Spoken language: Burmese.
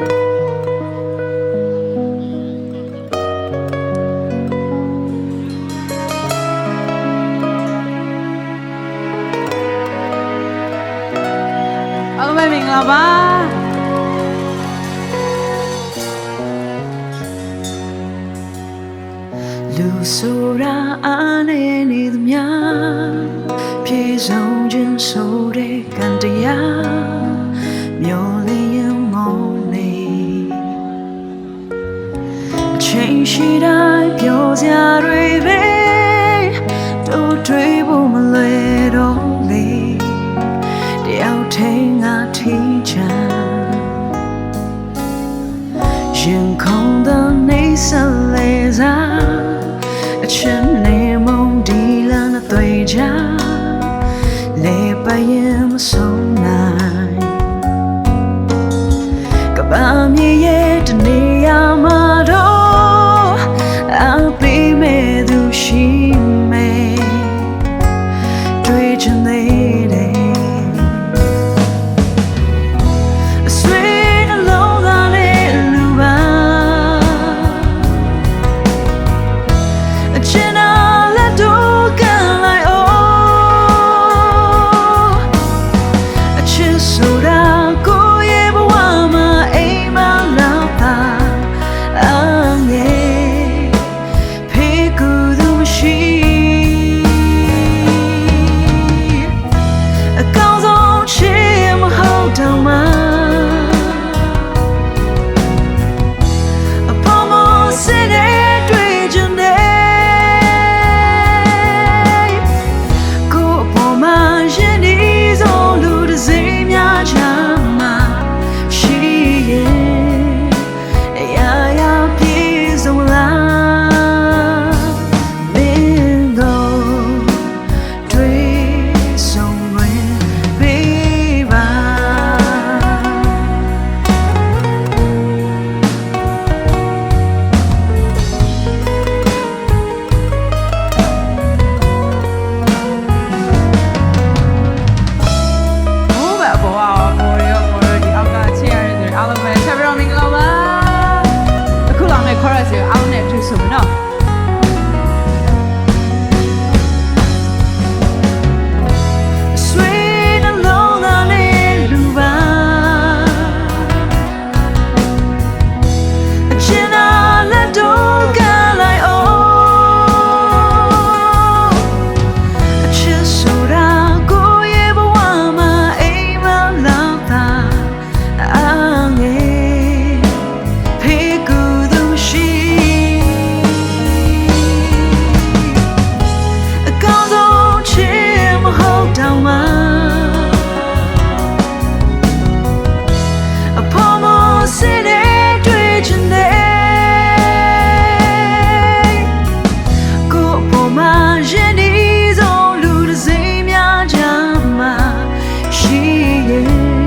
အောင်မမင်္ဂလာပါလူဆိုရာအနေနေသမျှပြေဆုံးခြင်းဆိုတဲ့ကံတရား ချိန်ရှိတိုင်းပြောစရာတွေပဲတို့တွေးဖို့မလဲတော့လေတယောက်ထိန်ငါထီးချာရင်ခုန်တဲ့နေဆက်လေစားအချင်းနေမုန်ဒီလန်သွေးချာလေပရင်မဆုံး 谁